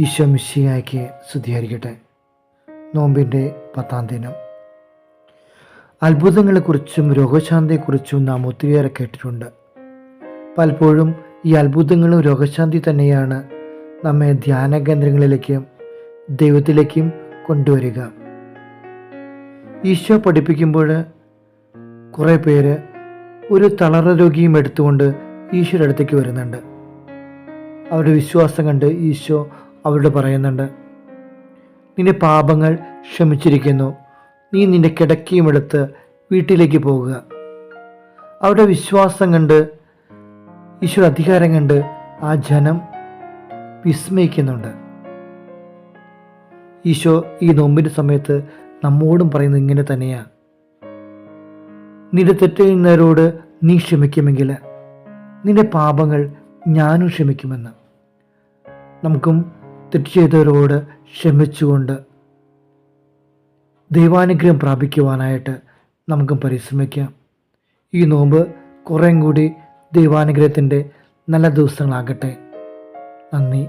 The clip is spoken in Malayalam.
ഈശോ മിശിയായ്ക്ക് സ്തുതിയായിരിക്കട്ടെ. നോമ്പിന്റെ പത്താം ദിനം. അത്ഭുതങ്ങളെക്കുറിച്ചും രോഗശാന്തിയെക്കുറിച്ചും നാം ഒത്തിരിയേറെ കേട്ടിട്ടുണ്ട്. പലപ്പോഴും ഈ അത്ഭുതങ്ങളും രോഗശാന്തി തന്നെയാണ് നമ്മെ ധ്യാന കേന്ദ്രങ്ങളിലേക്കും ദൈവത്തിലേക്കും കൊണ്ടുവരിക. ഈശോ പഠിപ്പിക്കുമ്പോൾ കുറേ പേര് ഒരു തളറ രോഗിയും എടുത്തുകൊണ്ട് ഈശോയുടെ അടുത്തേക്ക് വരുന്നുണ്ട്. അവരുടെ വിശ്വാസം കണ്ട് ഈശോ അവരോട് പറയുന്നുണ്ട് നിന്റെ പാപങ്ങൾ ക്ഷമിച്ചിരിക്കുന്നു. നീ നിന്റെ കിടക്കയും എടുത്ത് വീട്ടിലേക്ക് പോകുക. അവരുടെ വിശ്വാസം കണ്ട് ഈശ്വര അധികാരം കണ്ട് ആ ജനം വിസ്മയിക്കുന്നുണ്ട്. ഈശോ ഈ നോമ്പിന്റെ സമയത്ത് നമ്മോടും പറയുന്നത് ഇങ്ങനെ തന്നെയാണ് നിന്റെ തെറ്റുന്നവരോട് നീ ക്ഷമിക്കുമെങ്കിൽ നിന്റെ പാപങ്ങൾ ഞാനും ക്ഷമിക്കുമെന്ന്. നമുക്കും തെറ്റ് ചെയ്തവരോട് ക്ഷമിച്ചുകൊണ്ട് ദൈവാനുഗ്രഹം പ്രാപിക്കുവാനായിട്ട് നമുക്കും പരിശ്രമിക്കാം. ഈ നോമ്പ് കുറേം കൂടി ദൈവാനുഗ്രഹത്തിന്റെ നല്ല ദിവസങ്ങളാകട്ടെ. നന്ദി.